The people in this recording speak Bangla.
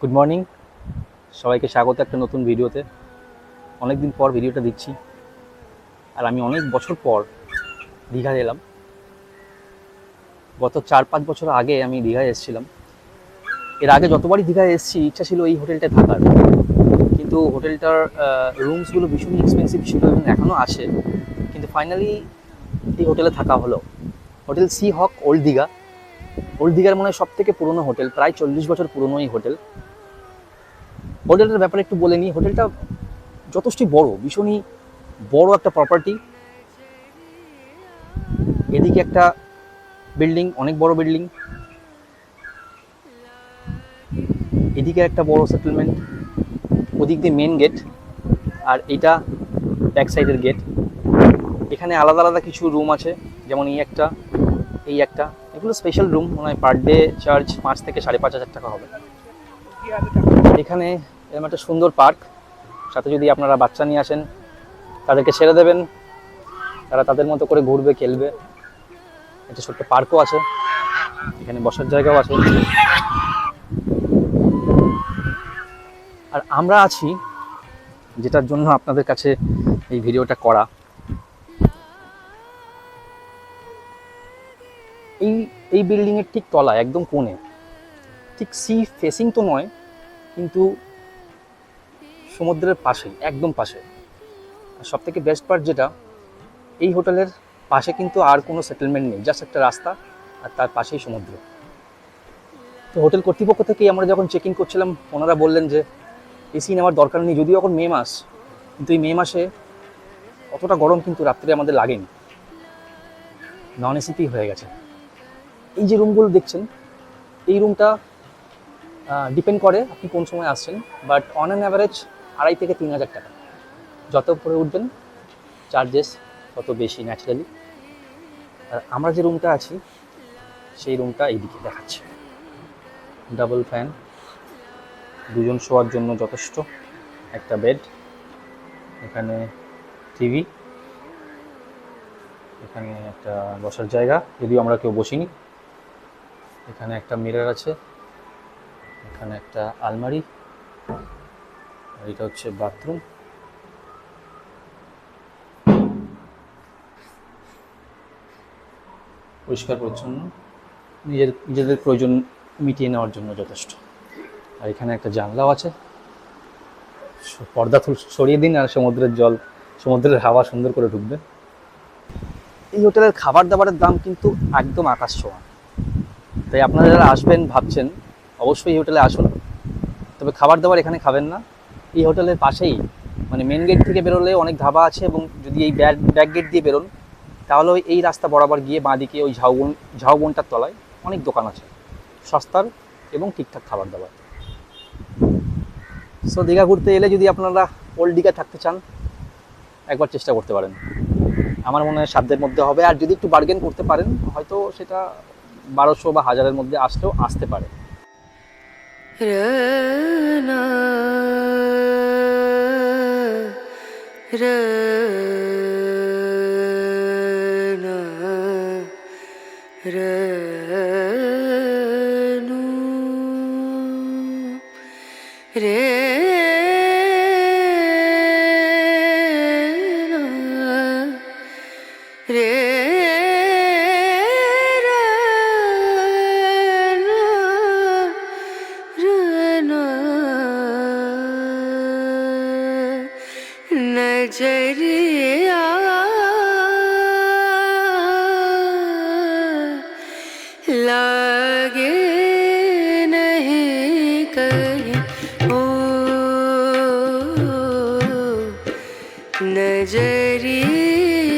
গুড মর্নিং সবাইকে স্বাগত একটা নতুন ভিডিওতে। অনেক দিন পর ভিডিওটা দিচ্ছি। আর আমি অনেক বছর পর দীঘায় এলাম। গত চার পাঁচ বছর আগে আমি দীঘায় এসেছিলাম। এর আগে যতবারই দীঘায় এসেছি, ইচ্ছা ছিল এই হোটেলটায় থাকার। কিন্তু হোটেলটার রুমসগুলো ভীষণই এক্সপেন্সিভ ছিল এবং এখনও আছে। কিন্তু ফাইনালি এই হোটেলে থাকা হলো। Hotel sea hawk, old Digha. Old দীঘার মনে হয় সব থেকে পুরনো হোটেল, প্রায় চল্লিশ বছর পুরনো এই হোটেল। হোটেলটার ব্যাপারে একটু বলে নিই, হোটেলটা যথেষ্টই বড়, ভীষণই বড় একটা প্রপার্টি এদিকে একটা বিল্ডিং অনেক বড় বিল্ডিং এদিকে একটা বড় সেটেলমেন্ট ওদিক দিয়ে মেন গেট আর এটা ব্যাক সাইডের গেট এখানে আলাদা আলাদা কিছু রুম আছে, যেমন এই একটা এই একটা। এগুলো স্পেশাল রুম মনে হয় পার ডে চার্জ পাঁচ থেকে সাড়ে পাঁচ হাজার টাকা হবে। এখানে এরকম একটা সুন্দর পার্ক সাথে যদি আপনারা বাচ্চা নিয়ে আসেন, তাদেরকে ছেড়ে দেবেন। তারা তাদের মতো করে ঘুরবে, খেলবে। একটা ছোট্ট পার্কও আছে। এখানে বসার জায়গাও আছে। আর আমরা আছি, যেটার জন্য আপনাদের কাছে এই ভিডিওটা করা। এই এই বিল্ডিংয়ের ঠিক তলায়, একদম কোণে, ঠিক সি ফেসিং তো নয়, কিন্তু সমুদ্রের পাশেই, একদম পাশে। আর সব থেকে বেস্ট পার্ট যেটা, এই হোটেলের পাশে কিন্তু আর কোনো সেটেলমেন্ট নেই জাস্ট একটা রাস্তা, আর তার পাশেই সমুদ্র। তো হোটেল কর্তৃপক্ষ থেকেই আমরা যখন চেক ইন করছিলাম, ওনারা বললেন যে এসি নেওয়ার দরকার নেই, যদিও এখন মে মাস, কিন্তু এই মে মাসে অতটা গরম কিন্তু রাত্রে আমাদের লাগেনি। নন এসিতেই হয়ে গেছে। এই যে রুমগুলো দেখছেন, এই রুমটা ডিপেন্ড করে আপনি কোন সময় আসছেন বাট অন অ্যান অ্যাভারেজ আড়াই থেকে তিন হাজার টাকা। যত উপরে উঠবেন চার্জেস তত বেশি ন্যাচারালি আর আমরা যে রুমটা আছি, সেই রুমটা এইদিকে দেখাচ্ছে। ডাবল ফ্যান দুজন শোয়ার জন্য যথেষ্ট। একটা বেড এখানে টিভি এখানে একটা বসার জায়গা। যদিও আমরা কেউ বসিনি এখানে একটা মিরর আছে, এখানে একটা আলমারি, আর এটা হচ্ছে বাথরুম। পরিষ্কার, পরিচ্ছন্ন, নিজের, নিজেদের প্রয়োজন মিটিয়ে নেওয়ার জন্য যথেষ্ট। আর এখানে একটা জানলাও আছে। পর্দা সরিয়ে দিন আর সমুদ্রের জল, সমুদ্রের হাওয়া সুন্দর করে ঢুকবে। এই হোটেলের খাবার দাবারের দাম কিন্তু একদম আকাশ ছোঁয়া। তাই আপনারা যারা আসবেন ভাবছেন, অবশ্যই এই হোটেলে আসুন। তবে খাবার দাবার এখানে খাবেন না। এই হোটেলের পাশেই মানে মেন গেট থেকে বেরোলে অনেক ধাবা আছে এবং যদি এই ব্যাক ব্যাক গেট দিয়ে বেরোন, তাহলে ওই, এই রাস্তা বরাবর গিয়ে বাঁদিকে ওই ঝাউবন, ঝাউবনটার তলায় অনেক দোকান আছে। সস্তার এবং ঠিকঠাক খাবার দাবার। সো দীঘা ঘুরতে এলে যদি আপনারা ওল্ড দীঘায় থাকতে চান, একবার চেষ্টা করতে পারেন। আমার মনে হয় সাধ্যের মধ্যে হবে। আর যদি একটু বার্গেন করতে পারেন, হয়তো সেটা বারোশো বা হাজারের মধ্যে আসলেও আসতে পারে। कजरिया लागे नहीं कहीं ओ नजरिया